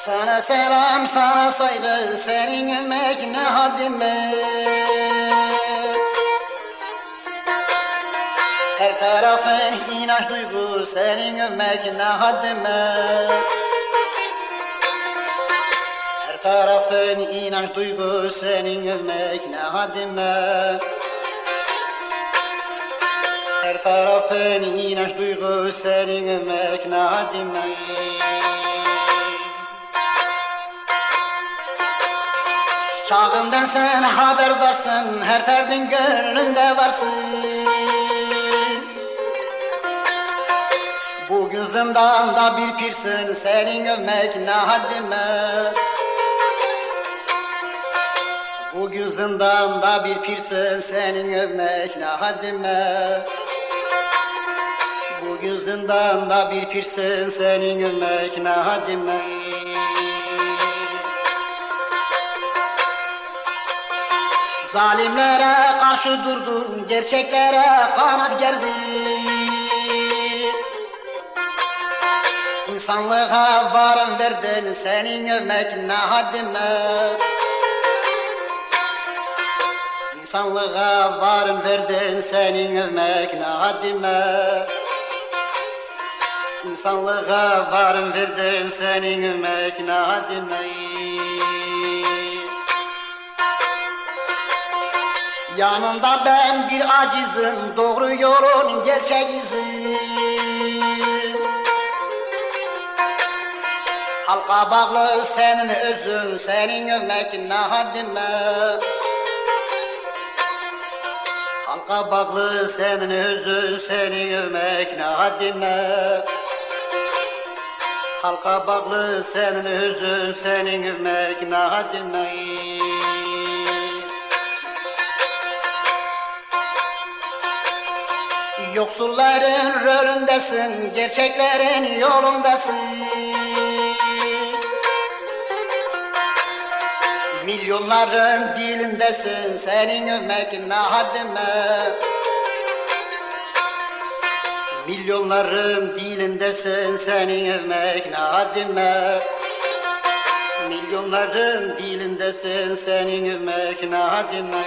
Sana selam, sana saygı, senin övmek ne haddime Her tarafın inanç duygu, senin övmek ne haddime Her tarafın inanç duygu, senin övmek ne haddime Her tarafın inanç duygu, senin övmek ne haddime Çağından sen haberdarsın, her ferdin gönlünde varsın. Bugün zindanda bir pirsin, senin övmek ne haddime. Bugün zindanda bir pirsin, senin övmek ne haddime. Bugün zindanda bir pirsin, senin övmek ne haddime. Zalimlere karşı durdun, gerçeklere kanat geldi. İnsanlığa varım verdin, senin övmek ne haddime. İnsanlığa varım verdin, senin övmek ne haddime. İnsanlığa varım verdin, senin övmek ne haddime. Yanında ben bir acizim, doğru yolun gerçek izi. Halka bağlı senin özün, senin övmek ne haddime. Halka bağlı senin özün, senin övmek ne haddime. Halka bağlı senin özün, senin övmek ne haddime. Yoksulların rolündesin, gerçeklerin yolundasın. Milyonların dilindesin, senin övmek ne haddime. Milyonların dilindesin, senin övmek ne haddime. Milyonların dilindesin, senin övmek ne haddime.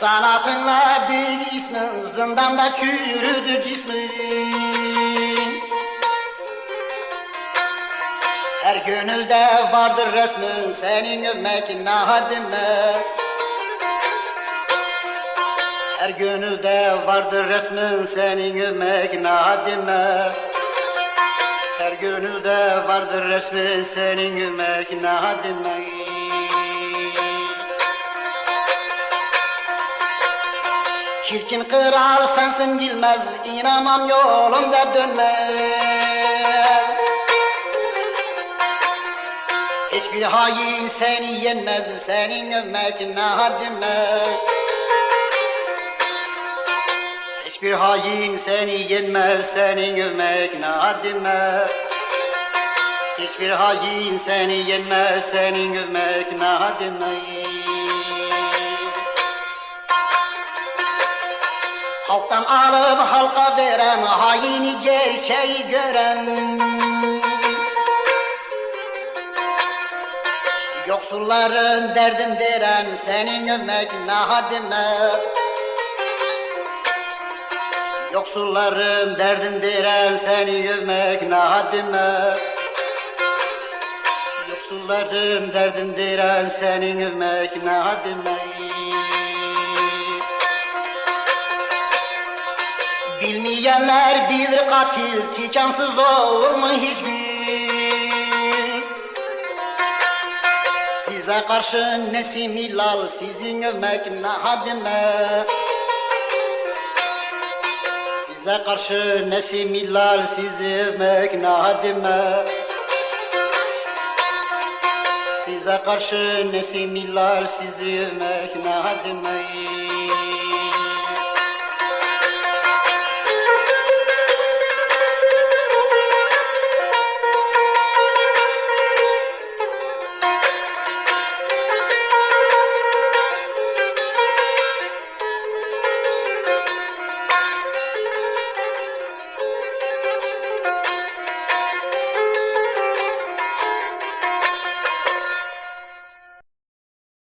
Sanatınla büyük ismin zindanda çürüdü cismin. Her gönülde vardır resmin senin övmek ne haddime Her gönülde vardır resmin senin övmek ne haddime Her gönülde vardır resmin senin övmek ne Çirkin kırar sensin bilmez inanam yolunda dönmez. Hiçbir hain seni yenmez senin övmek ne haddime Hiçbir hain seni yenmez senin övmek ne haddime Hiçbir hain seni yenmez senin övmek ne haddime Halktan alıp halka veren haini gerçeği gören Yoksulların derdin deren senin övmek ne haddime Yoksulların derdin deren seni övmek ne haddime Yoksulların derdin deren senin övmek ne haddime Bilmeyenler bilir katil tikansız olur mu hiç gün? Size karşı nesim hilal sizin övmek ne haddime Size karşı nesim hilal sizi övmek ne haddime Size karşı nesim hilal sizi övmek ne haddime